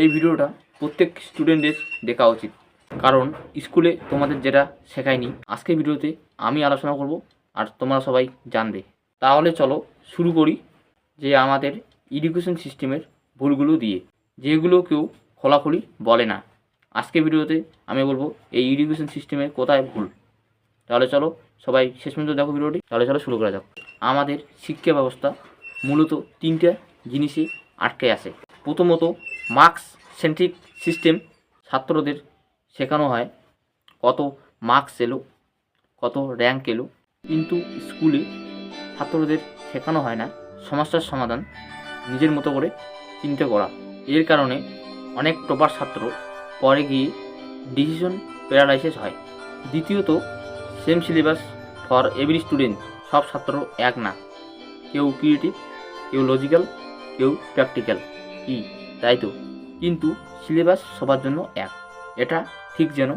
এই ভিডিওটা প্রত্যেক স্টুডেন্টের দেখা উচিত। কারণ স্কুলে তোমাদের যেটা শেখায়নি আজকে ভিডিওতে আমি আলোচনা করব আর তোমরা সবাই জানবে। তাহলে চলো শুরু করি যে আমাদের এডুকেশন সিস্টেমের ভুলগুলো দিয়ে, যেগুলো কেউ খোলাখুলি বলে না। আজকে ভিডিওতে আমি বলব এই এডুকেশন সিস্টেমের কোথায় ভুল। তাহলে চলো সবাই শেষ পর্যন্ত দেখো ভিডিওটি। তাহলে চলো শুরু করা যাক। আমাদের শিক্ষা ব্যবস্থা মূলত তিনটা জিনিসে আটকে আছে। প্রথমত মার্কস সেন্ট্রিক সিস্টেম ছাত্রদের শেখানো হয়। কত মার্কস এলো, কত র্যাঙ্ক এলো। কিন্তু স্কুলে ছাত্রদের শেখানো হয় না। সমস্যার সমাধান নিজের মতো করে চিন্তা করা। এর কারণে অনেক টপার ছাত্র পরে গিয়ে ডিসিশন প্যারালাইসিস হয়। দ্বিতীয়ত same syllabus for every student সব ছাত্র এক না। কেউ ক্রিয়েটিভ কেউ লজিক্যাল কেউ প্র্যাকটিক্যাল কি? তাই তো? কিন্তু সিলেবাস সবার জন্য এক। এটা ঠিক যেন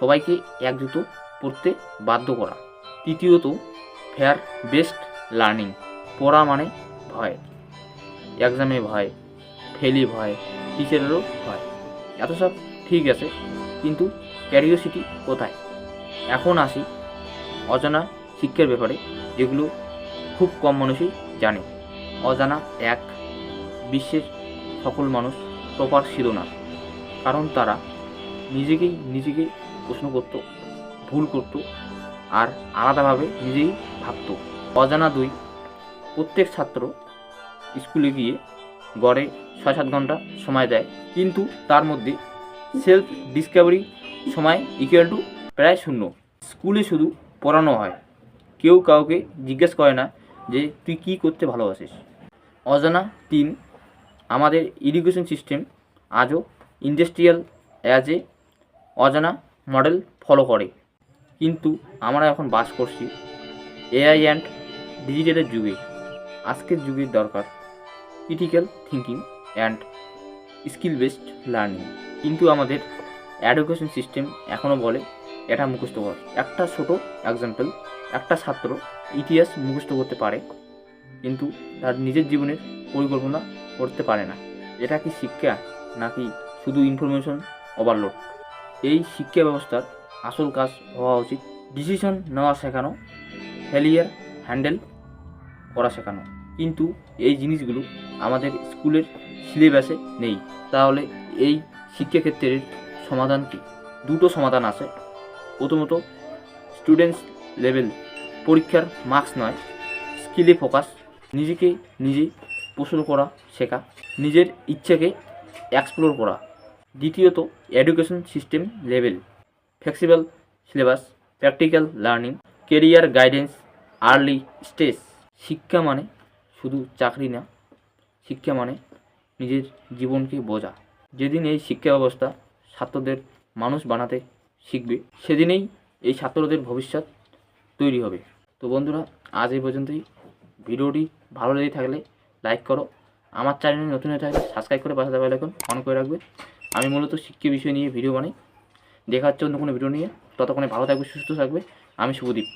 সবাইকে একজুতো পড়তে বাধ্য করা। তৃতীয়ত ফেয়ার বেস্ট লার্নিং পড়া মানে ভয়। এক্সামে ভয় ফেলি ভয় টিচারেরও ভয়। এত সব ঠিক আছে, কিন্তু ক্যারিওসিটি কোথায়? এখন আসি অজানা শিক্ষার ব্যাপারে, যেগুলো খুব কম মানুষই জানে। অজানা এক, বিশ্বের সকল মানুষ প্রপার ছিল না কারণ তারা নিজেকেই নিজেকে প্রশ্ন করত, ভুল করত আর আলাদাভাবে নিজেই ভাবত। অজানা দুই, প্রত্যেক ছাত্র স্কুলে গিয়ে গড়ে ছয় সাত ঘণ্টা সময় দেয়, কিন্তু তার মধ্যে সেলফ ডিসকাভারি সময় ইকুয়াল টু প্রায় শূন্য। স্কুলে শুধু পড়ানো হয়, কেউ কাউকে জিজ্ঞেস করে না যে তুই কী করতে ভালোবাসিস। অজানা তিন আমাদের এডুকেশন সিস্টেম আজও ইন্ডাস্ট্রিয়াল অ্যাজ এ অজানা মডেল ফলো করে। কিন্তু আমরা এখন বাস করছি এআই অ্যান্ড ডিজিটালের যুগে। আজকের যুগের দরকার critical thinking and skill based learning কিন্তু আমাদের এডুকেশন সিস্টেম এখনও বলে এটা মুখস্থ কর। একটা ছোট এক্সাম্পল একটা ছাত্র ইতিহাস মুখস্থ করতে পারে, কিন্তু তার নিজের জীবনের পরিকল্পনা করতে পারে না। এটা কি শিক্ষা নাকি শুধু ইনফরমেশন ওভারলোড এই শিক্ষা ব্যবস্থার আসল কাজ হওয়া উচিত ডিসিশন নেওয়া শেখানো ফেলিয়ার হ্যান্ডেল করা শেখানো। কিন্তু এই জিনিসগুলো আমাদের স্কুলের সিলেবাসে নেই। তাহলে এই শিক্ষাক্ষেত্রের সমাধান কি? দুটো সমাধান আছে। প্রথমত স্টুডেন্টস লেভেল পরীক্ষার মার্কস নয় স্কিলে ফোকাস নিজেকে নিজে প্রশ্ন করা শেখা। নিজের ইচ্ছাকে এক্সপ্লোর করা। দ্বিতীয়ত education system level flexible syllabus practical learning career guidance early stage শিক্ষা মানে শুধু চাকরি না, শিক্ষা মানে নিজের জীবনকে বোঝা। যেদিন এই শিক্ষা ব্যবস্থা ছাত্রদের মানুষ বানাতে শিখবে, সেদিনেই এই ছাত্রদের ভবিষ্যৎ তৈরি হবে। তো বন্ধুরা, আজ এই পর্যন্তই। ভিডিওটি ভালো লেগে থাকলে লাইক করো। আমার চ্যানেলে নতুন হয়ে থাকলে সাবস্ক্রাইব করে পাশে দেওয়া এখন অন করে রাখবে। আমি মূলত শিক্ষা বিষয় নিয়ে ভিডিও বানাই। দেখা হচ্ছে অন্য কোনো ভিডিও নিয়ে। ততক্ষণে ভালো থাকবে, সুস্থ থাকবে। আমি শুভদীপ।